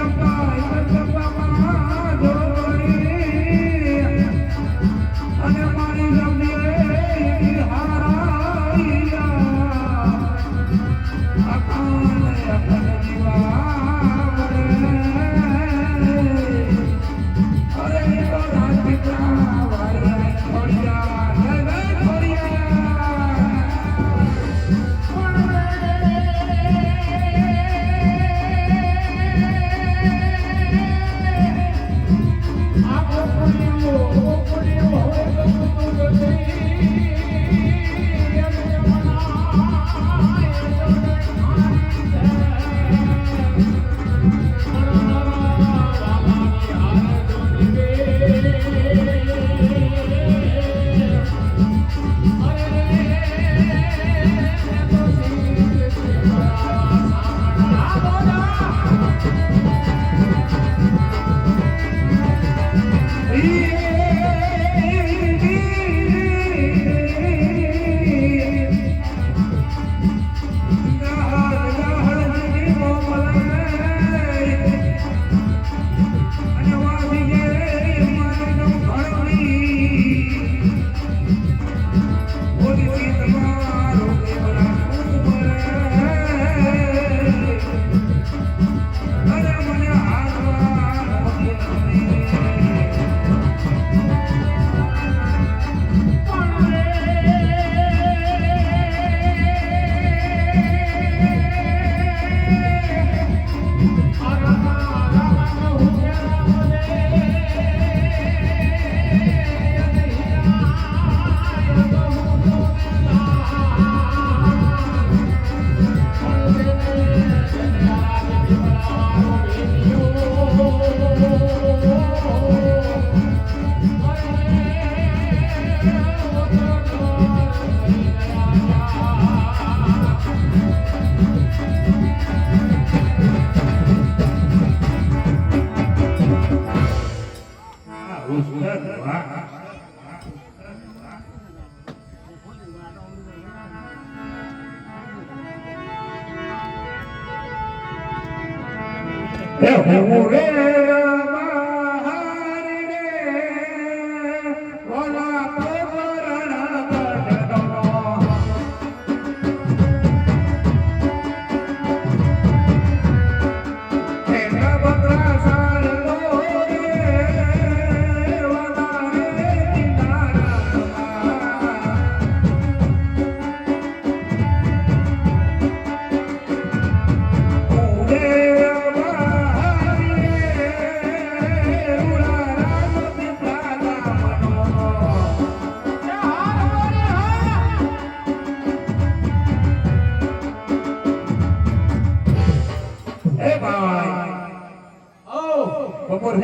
અને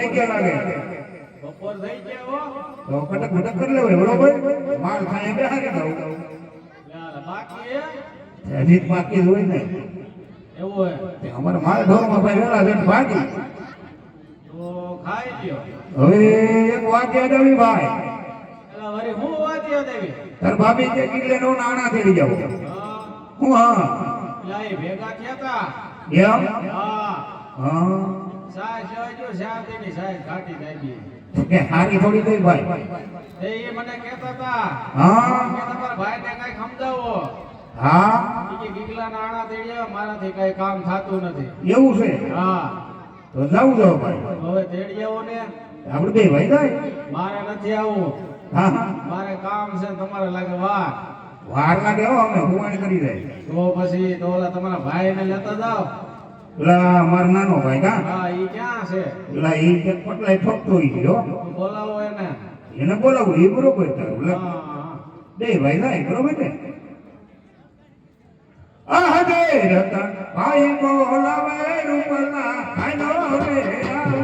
થઈ ગયા લાગે? બપોર થઈ ગયા હો. તો કટક ભટક કરી લેવાય બરોબર? માલ ખાય બે હારી જાવ બાકી હજી બાકી હોય ને. એવું હોય. અમારે માલ ઢોરમાં ભાઈ વેલા જણ ભાગી. તો ખાઈ લ્યો. હવે એક વાત યાદ આવી ભાઈ. એલા વળી હું વાતી દેવી તાર ભાભી કે કિલ્લે નો નાણા તેડી જાવ. હું. હા ભેગા થયા તા? એમ? હા. હા. કે હારી થોડી થઈ ભાઈ. એ મને કહેતા તા હા? કે તમારા ભાઈને કઈ સમજાવો. હા? કે ગીગલા નાણા તેડ્યા મારાથી કઈ કામ થાતું નથી. એવું છે? હા. તો જાઉં જાવ ભાઈ. હવે તેડ્યાઓ ને. આપણે બે ભાઈ જાય મારે નથી આવું. હા મારે કામ છે તમારે લાગે વાર. વાર લાગે હો અમે હુવાણ કરી જાય તો પછી તો ઓલા તમારા ભાઈને લેતા જાઓ. પેલા મારો નાનો ભાઈ કા? હા ઈ ક્યાં છે? પેલા એ કે પટલાય ઠોકતો હોય છે બોલાવો એને. એને બોલાવું એ બરોબર તારું લા. બે ભાઈ જાય બરોબર ને આહ દે રતન ભાઈ બોલાવે રૂપના આનો રે આવજે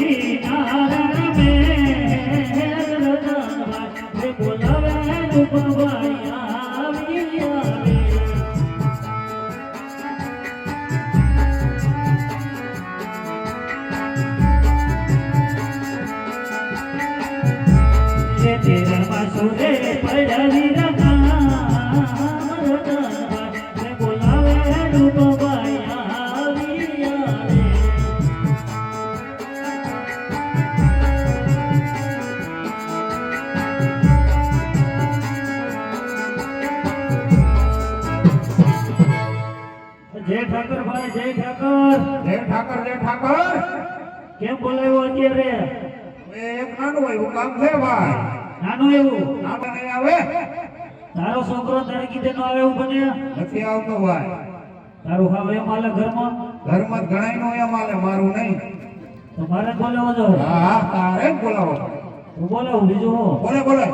કામ છે ભાઈ નાનું એવું નાના નહીં આવે તારો છોકરો તારે કીધે નો આવે એવું બને નથી આવતો ભાઈ તારું હાવ એમ હાલે ઘરમાં ઘરમાં ઘણાય નો એમ હાલે મારું નહીં તો મારે બોલાવો જો હા હા તારે જ બોલાવો બીજું હું બોલે બોલે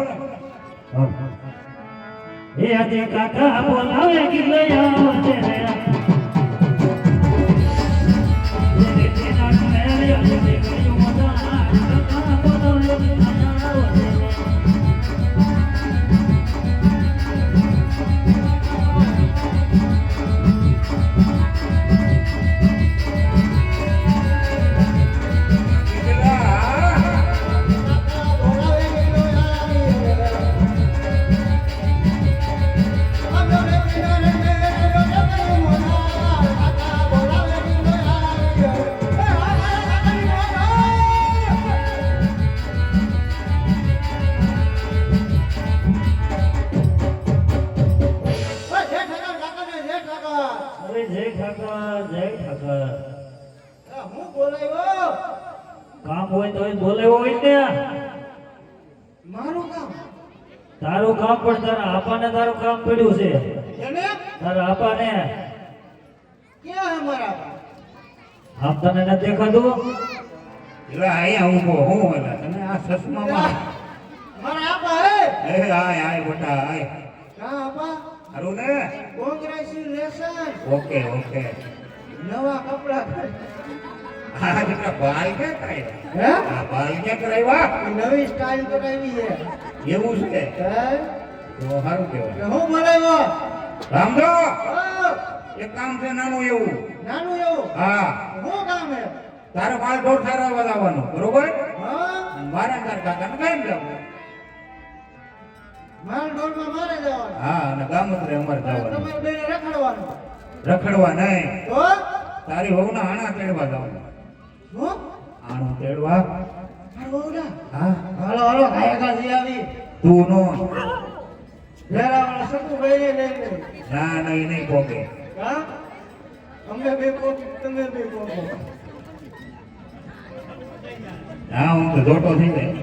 એ આજે કાકા બોલાવે કે લઈ આવજે રે અરે તારું કામ પણ તારા આપાને તારું કામ પડ્યું છે. તારા આપાને. આમ તને ન દેખાતું? એટલે અહીંયા ઊભો હું એટલે તને આ ચશ્મામાં. મારા આપા હે? એ આય આય બેટા આય. હા આપા? હારું ને? Congratulation okay okay. નવા કપડા આ બેટા બાલ ક્યાં કરાવ્યા હે આ બાલ ક્યાં કરાવ્યા નવી સ્ટાઇલ કરાવી છે એવું છે? હે? તો સારું કહેવાય. હું બનાવ્યો રામજો એક કામ છે નાનું એવું. નાનું એવું? હા. શું કામ હે તારે બાલ ઢોર સારા બરોબર? હા. મારા તાર કાકાને કામ જવું મારે જવાનું. હા અને ગામત્રે અમારે જવાનું. તમારે બેને રખડવાનું. રખડવા નહીં. તો? તારી વહુના આણા તેડવા જવાનું. આણું તેડવા. હા? હાલો હાલો ગાયકા જઈ આવી. તું નો. લેરા વાળા સકુ ભાઈ ને લે ના નહીં નહીં પોકે. હા? અમે બે પોક તમે બે પોક. ના હું તો જોટો થઈ જાય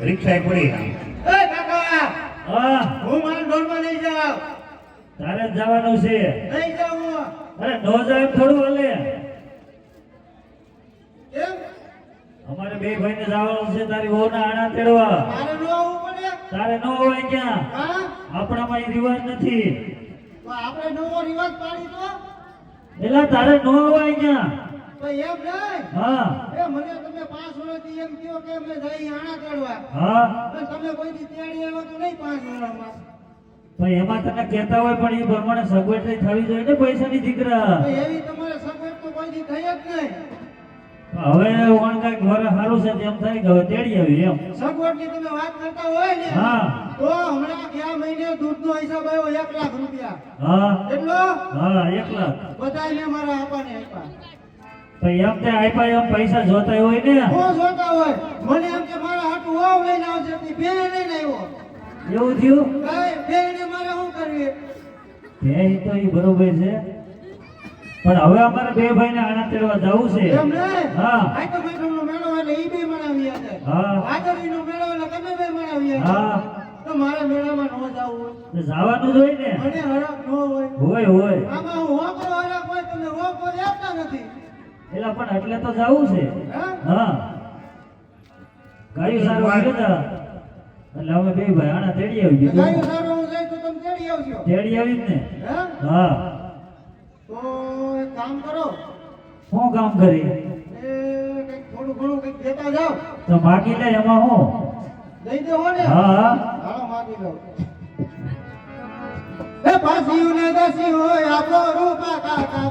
રિક્ષા પડી ના એ કાકા હા. હું મારા ઢોરમાં લઈ જાવ તારે જ જવાનું છે. નહીં જાવ અરે નો જાય થોડું હાલે. અમારે બે ભાઈ ને જવાનું છે તારી વહુના આણા તેડવા. મારે ન આવવું પડે. તારે ન હોય ક્યાં? હા? આપણામાં એ રિવાજ નથી. તો આપણે નવો રિવાજ પાડી તો? એલા તારે નો હોય ક્યાં? તો એમ નહીં હા. એ મને તમે પાંચ વર્ષથી એમ કયો કે અમે જઈ આણા તેડવા. હા. પણ તમે કોઈ દી તેડી આવ્યા તો નહીં પાંચ વર્ષમાં. એમાં તને કહેતા હોય પણ એ પ્રમાણે સગવડ થવી જોઈએ ને પૈસાની દીકરા. એવી તમારે સગવડ તો કોઈ દી થઈ જ નહીં. હવે વણ કંઈક ઘરે સારું છે તેમ થાય કે હવે તેડી આવી એમ. સગવડની તમે વાત કરતા હોય ને હા. તો હમણાં ગયા મહિને દૂધનો હિસાબ આવ્યો એક લાખ રૂપિયા. હા. એટલો? હા એક લાખ. બધાને મારા આપાને આપ્યા. ભાઈ એમ તે આપ્યા એમ પૈસા જોતા હોય ને? હું જોતા હોય. મને એમ કે મારા હાટું વાવ લઈને આવશે તે બે લઈને આવ્યો. એવું થયું? બે ને મારે શું કરવી? બે તો એ બરોબર છે. પણ હવે અમારે બે ભાઈને આણા તેડવા જવું છે. એમ નહીં હા આઈટમનો મેળો એટલે ઈ બે મણાવી હતા હા. હાજરીનો મેળો એટલે તમે બે મણાવી હા. તો મારે મેળામાં નો જવું જવાનું જ હોય ને. મને ન આમાં હું નથી. એલા પણ એટલે તો જવું છે. હા? હા. ગાયું સારું આવ્યું એટલે અમે બે ભાઈ આણા તેડી આવી ગાયું. ગયું સારું જાય તો તમે તેડી આવજો. તેડી આવી જ ને. હા. તો એક કામ કરો. શું કામ કરી? એ થોડું ઘણું કંઈક દેતા જાઓ. તો માગી લે એમાં હું? દઈ દેવો ને? હા હાલો માગી લો એ પાસીયું ને દસી હોય આપો રૂપા કાકા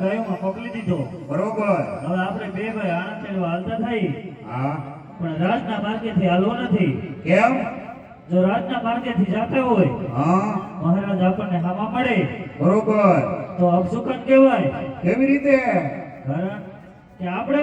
ગાયોમાં મોકલી દીધો. બરોબર. હવે આપણે બે ભાઈ આણા તેડવા હાલતા થઈ. હા. પણ રાજના માર્ગેથી હાલવો નથી. કેમ? જો રાજના માર્ગેથી જાતા હોય હા. મહારાજ આપણને હામા મળે બરોબર. તો અપશુકન કહેવાય. કેવી રીતે? કારણ કે આપણે